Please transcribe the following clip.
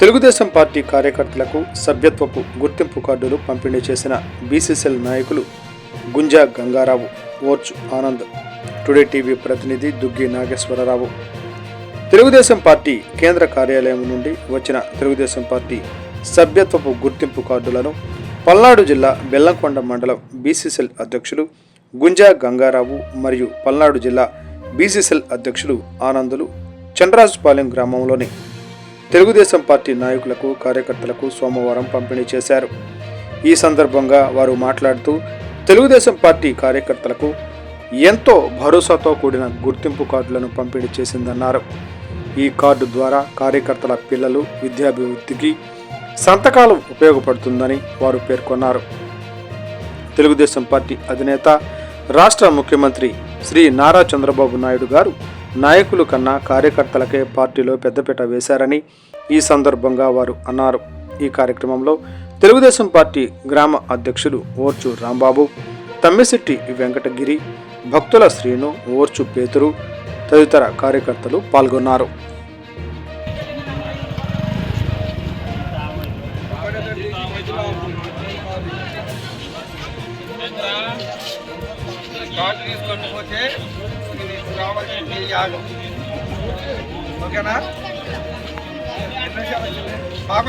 Telugu Desam party కార్యకర్తలకు సభ్యత్వపు గుర్తింపు కార్డులు పంపిణీ చేసిన బీసీసీఎల్ నాయకులు గుంజా గంగారావు ఓర్చు ఆనంద్ టుడే టీవీ ప్రతినిధి దుగ్గి నాగేశ్వరరావు. తెలుగుదేశం పార్టీ కేంద్ర కార్యాలయం నుండి వచ్చిన తెలుగుదేశం పార్టీ సభ్యత్వపు గుర్తింపు కార్డులను పల్నాడు జిల్లా బెల్లంకొండ మండలం బీసీసీఎల్ అధ్యక్షులు గుంజా గంగారావు మరియు పల్నాడు జిల్లా బీసీసీఎల్ అధ్యక్షులు ఆనందులు చంద్రాజుపాలెం గ్రామంలోని తెలుగుదేశం పార్టీ నాయకులకు కార్యకర్తలకు సోమవారం పంపిణీ చేశారు. ఈ సందర్భంగా వారు మాట్లాడుతూ తెలుగుదేశం పార్టీ కార్యకర్తలకు ఎంతో భరోసాతో కూడిన గుర్తింపు కార్డులను పంపిణీ చేసిందన్నారు. ఈ కార్డు ద్వారా కార్యకర్తల పిల్లలు విద్యాభివృద్ధికి సంతకాలు ఉపయోగపడుతుందని వారు పేర్కొన్నారు. తెలుగుదేశం పార్టీ అధినేత రాష్ట్ర ముఖ్యమంత్రి శ్రీ నారా చంద్రబాబు నాయుడు గారు నాయకులు కన్నా కార్యకర్తలకే పార్టీలో పెద్దపీట వేశారని ఈ సందర్భంగా వారు అన్నారు. ఈ కార్యక్రమంలో తెలుగుదేశం పార్టీ గ్రామ అధ్యక్షులు ఓర్చు రాంబాబు తమ్మిశెట్టి వెంకటగిరి భక్తుల శ్రీను ఓర్చు పేతురు తదితర కార్యకర్తలు పాల్గొన్నారు. తీసుకొని పోతే కావాల్సింది యాగం. ఓకేనా? మాకు